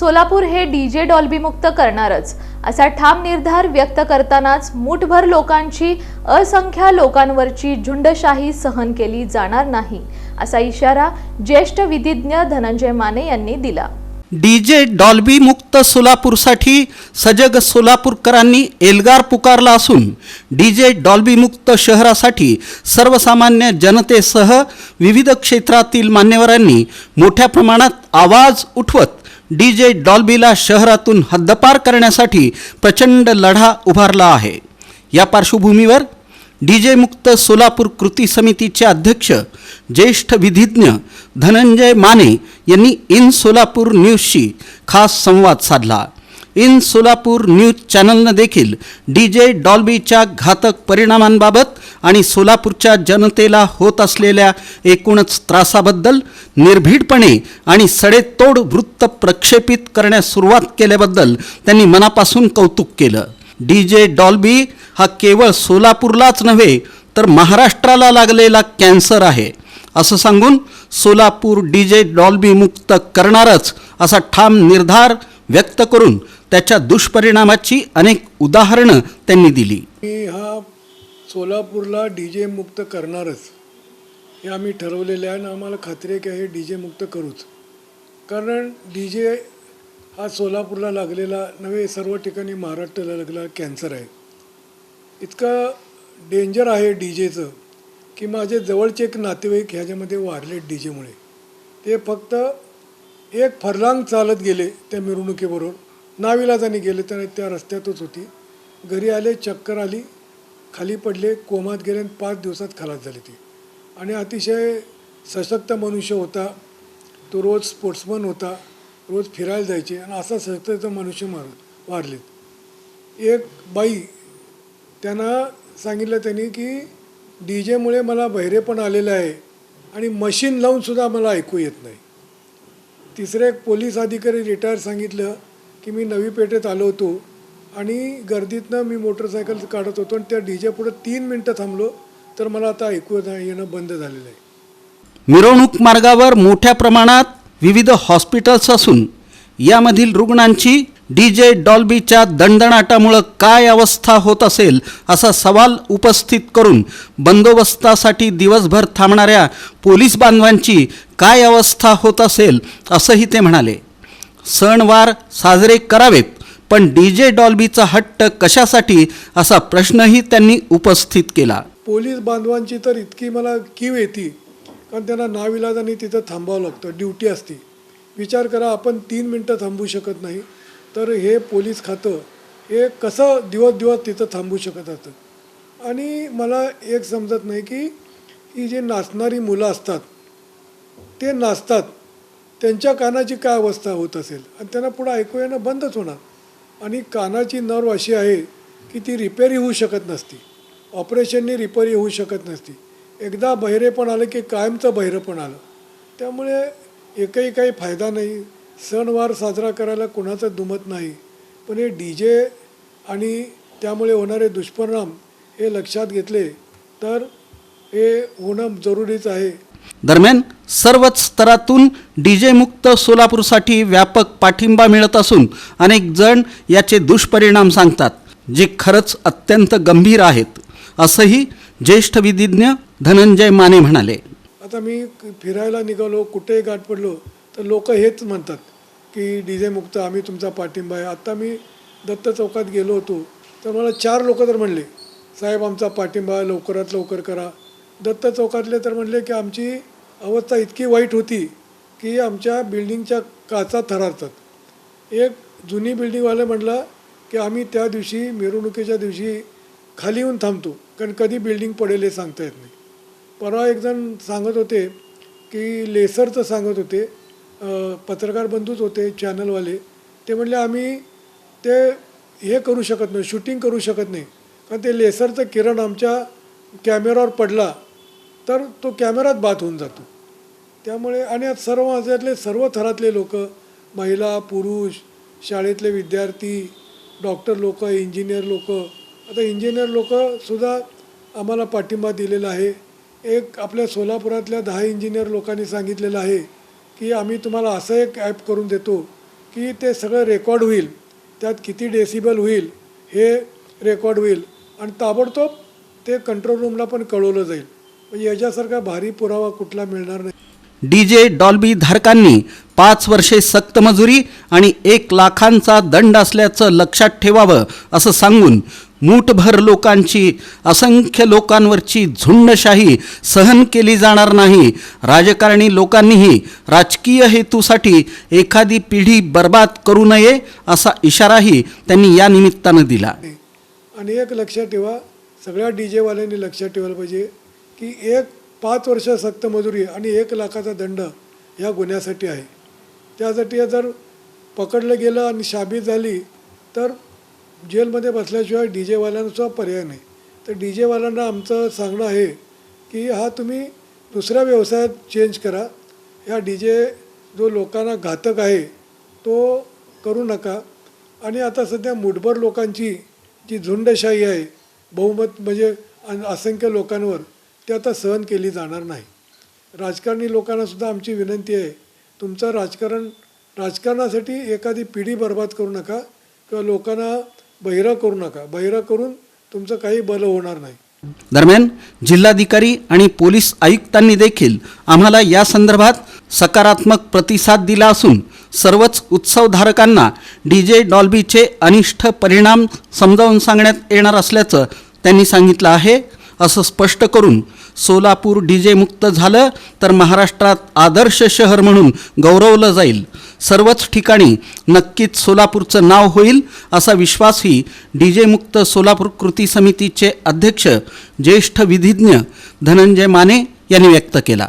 सोलापूर हे डीजे डॉल्बीमुक्त करणारच. असा ठाम निर्धार व्यक्त करतानाच मुठभर लोकांची असंख्य लोकांवरची झुंडशाही सहन केली जाणार नाही असा इशारा ज्येष्ठ विधिज्ञ धनंजय माने यांनी दिला. डीजे डॉल्बी मुक्त सोलापूरसाठी सजग सोलापूरकरांनी एल्गार पुकारला असून डीजे डॉल्बी मुक्त शहरासाठी सर्वसामान्य जनतेसह विविध क्षेत्रातील मान्यवरांनी मोठ्या प्रमाणात आवाज उठवत डी जे डॉल्बीला शहरातून हद्दपार करण्यासाठी प्रचंड लढा उभारला आहे. या पार्श्वभूमीवर डी जे मुक्त सोलापूर कृती समितीचे अध्यक्ष ज्येष्ठ विधिज्ञ धनंजय माने यांनी इन सोलापूर न्यूजशी खास संवाद साधला. इन सोलापूर न्यूज चॅनलनं देखील डी जे डॉल्बीच्या घातक परिणामांबाबत आणि सोलापूरच्या जनतेला होत असलेल्या एकूणच त्रासाबद्दल निर्भीडपणे आणि सडेतोड वृत्त प्रक्षेपित करण्यास सुरुवात केल्याबद्दल त्यांनी मनापासून कौतुक केलं. डी जे डॉल्बी हा केवळ सोलापूरलाच नव्हे तर महाराष्ट्राला लागलेला कॅन्सर आहे. असं सांगून सोलापूर डी जे डॉल्बी मुक्त करणारच असा ठाम निर्धार व्यक्त करून त्याच्या दुष्परिणामाची अनेक उदाहरणं त्यांनी दिली. मी हा सोलापूरला डी जे मुक्त करणारच. हे आम्ही ठरवलेले आहे आणि आम्हाला खात्री आहे की हे डी जे मुक्त करूच. कारण डी जे हा सोलापूरला लागलेला नव्हे सर्व ठिकाणी महाराष्ट्राला लागलेला कॅन्सर आहे. इतकं डेंजर आहे डी जेचं की माझे जवळचे एक नातेवाईक ह्याच्यामध्ये वारले डी जेमुळे ते फक्त एक फरलांग चालत गेले त्या मिरवणुकीबरोबर नाविलाजाने गेले तर त्या रस्त्यातच होती. घरी आले चक्कर आली खाली पडले कोमात गेले आणि पाच दिवसात खलास झाली ती. आणि अतिशय सशक्त मनुष्य होता. तो रोज स्पोर्ट्समन होता. रोज फिरायला जायचे आणि असा सशक्त मनुष्य मार वारलेत. एक बाई त्यांना सांगितलं त्यांनी की डी जेमुळे मला बहिरेपण आलेलं आहे आणि मशीन लावूनसुद्धा मला ऐकू येत नाही. तिसरे एक पोलीस अधिकारी रिटायर सांगितलं की मी नवी पेठेत आलो होतो आणि गर्दीतनं मी मोटरसायकल काढत होतो आणि त्या डी जे पुढं तीन मिनटं थांबलो तर मला आता ऐकू येणं बंद झालेलं आहे. मिरवणूक मार्गावर मोठ्या प्रमाणात विविध हॉस्पिटल्स असून यामधील रुग्णांची डी जे डॉल्बीच्या दणदणाटामुळं काय अवस्था होत असेल असा सवाल उपस्थित करून बंदोबस्तासाठी दिवसभर थांबणाऱ्या पोलीस बांधवांची काय अवस्था होत असेल असंही ते म्हणाले. सणवार साजरे करावेत पण डी जे डॉल्बीचा हट्ट कशासाठी असा प्रश्नही त्यांनी उपस्थित केला. पोलीस बांधवांची तर इतकी मला कीव येते कारण त्यांना नाविलाजाने तिथं थांबावं लागतं ड्युटी असते. विचार करा आपण तीन मिनटं थांबू शकत नाही. तर हे पोलीस खातं हे कसं दिवस दिवस तिथं थांबू शकत असतं आणि मला एक समजत नाही की ही जी नाचणारी मुलं असतात ते नाचतात त्यांच्या कानाची काय अवस्था होत असेल? आणि त्यांना पुढं ऐकू येणं बंदच होणार. आणि कानाची नर्व अशी आहे की ती रिपेअरी होऊ शकत नसती. ऑपरेशननी रिपेअरी होऊ शकत नसती. एकदा बहिरेपण आलं की कायमचं बहिरेपण आलं. त्यामुळे एकही काही फायदा नाही. सणवार साजरा करायला कोणाचं दुमत नाही. पण हे डी जे आणि त्यामुळे होणारे दुष्परिणाम हे लक्षात घेतले तर हे होणं जरुरीच आहे. दरम्यान सर्वच स्तरातून डीजे मुक्त सोलापूरसाठी व्यापक पाठिंबा मिळत असून अनेक जण याचे दुष्परिणाम सांगतात जे खरंच अत्यंत गंभीर आहेत असंही ज्येष्ठ विधिज्ञ धनंजय माने म्हणाले. आता मी फिरायला निघालो कुठेही गाठ पडलो तर लोक हेच म्हणतात की डी जे मुक्त आम्ही तुमचा पाठिंबा आहे. आत्ता मी दत्त चौकात गेलो होतो तर मला चार लोक तर म्हणले साहेब आमचा पाठिंबा आहे, लवकरात लवकर करा. दत्त चौकातले तर म्हणले की आमची अवस्था इतकी वाईट होती की आमच्या बिल्डिंगच्या काचा थरारतात. एक जुनी बिल्डिंगवाले म्हटलं की आम्ही त्या दिवशी मिरवणुकीच्या दिवशी खाली येऊन थांबतो कारण कधी बिल्डिंग पडेल हे सांगता येत नाही. परवा एकजण सांगत होते की लेसरचं सांगत होते पत्रकार बंधूच होते चॅनलवाले. ते म्हणले आम्ही ते हे करू शकत नाही शूटिंग करू शकत नाही. कारण ते लेसरचं किरण आमच्या कॅमेरावर पडला तर तो कॅमेरात बाद होऊन जातो. त्यामुळे आणि आज सर्व माझ्यातले सर्व थरातले लोक महिला पुरुष शाळेतले विद्यार्थी डॉक्टर लोक इंजिनियर लोक आता इंजिनियर लोकसुद्धा आम्हाला पाठिंबा दिलेला आहे. एक आपल्या सोलापुरातल्या दहा इंजिनियर लोकांनी सांगितलेलं आहे की आम्ही तुम्हाला असं एक ॲप करून देतो की ते सगळं रेकॉर्ड होईल. त्यात किती डेसिबल होईल हे रेकॉर्ड होईल. आणि ताबडतोब ते कंट्रोल रूमला पण कळवलं जाईल. याच्यासारखा भारी पुरावा कुठला मिळणार नाही. डी जे डॉल्बी धारकांनी पाच वर्षे सक्त मजुरी आणि एक लाखांचा दंड असल्याचं लक्षात ठेवावं असं सांगून मूठभर लोकांची असंख्य लोकांवरची झुंडशाही सहन केली जाणार नाही. राजकारणी लोकांनीही राजकीय हेतूसाठी एखादी पिढी बर्बाद करू नये असा इशाराही त्यांनी या निमित्तानं दिला. आणि एक लक्षात ठेवा सगळ्या डी जेवाल्यांनी लक्षात ठेवायला पाहिजे की एक पाच वर्ष सक्त मजुरी आणि एक लाखाचा दंड या गुन्ह्यासाठी आहे. त्यासाठी जर पकडलं गेलं आणि शाबी झाली तर जेलमध्ये बसल्याशिवाय डी जेवाल्यांचा पर्याय नाही. तर डी जेवाल्यांना आमचं सांगणं आहे की हा तुम्ही दुसऱ्या व्यवसायात चेंज करा. ह्या डी जे जो लोकांना घातक आहे तो करू नका. आणि आता सध्या मुठभर लोकांची जी झुंडशाही आहे बहुमत म्हणजे असंख्य लोकांवर ते आता सहन केली जाणार नाही. राजकारणी लोकांनासुद्धा आमची विनंती आहे तुमचं राजकारण राजकारणासाठी एखादी पिढी बर्बाद करू नका किंवा लोकांना बहिरं करू नका. बहिरं करून तुमचं काही बल होणार नाही. दरम्यान जिल्हाधिकारी आणि पोलीस आयुक्तांनी देखील आम्हाला या संदर्भात सकारात्मक प्रतिसाद दिला असून सर्वच उत्सवधारकांना डी जे डॉल्बीचे अनिष्ट परिणाम समजावून सांगण्यात येणार असल्याचं त्यांनी सांगितलं आहे. असं स्पष्ट करून सोलापूर डी जे मुक्त झालं तर महाराष्ट्रात आदर्श शहर म्हणून गौरवलं जाईल. सर्वच ठिकाणी नक्कीच सोलापूरचं नाव होईल असा विश्वासही डी जे मुक्त सोलापूर कृती समितीचे अध्यक्ष ज्येष्ठ विधिज्ञ धनंजय माने यांनी व्यक्त केला.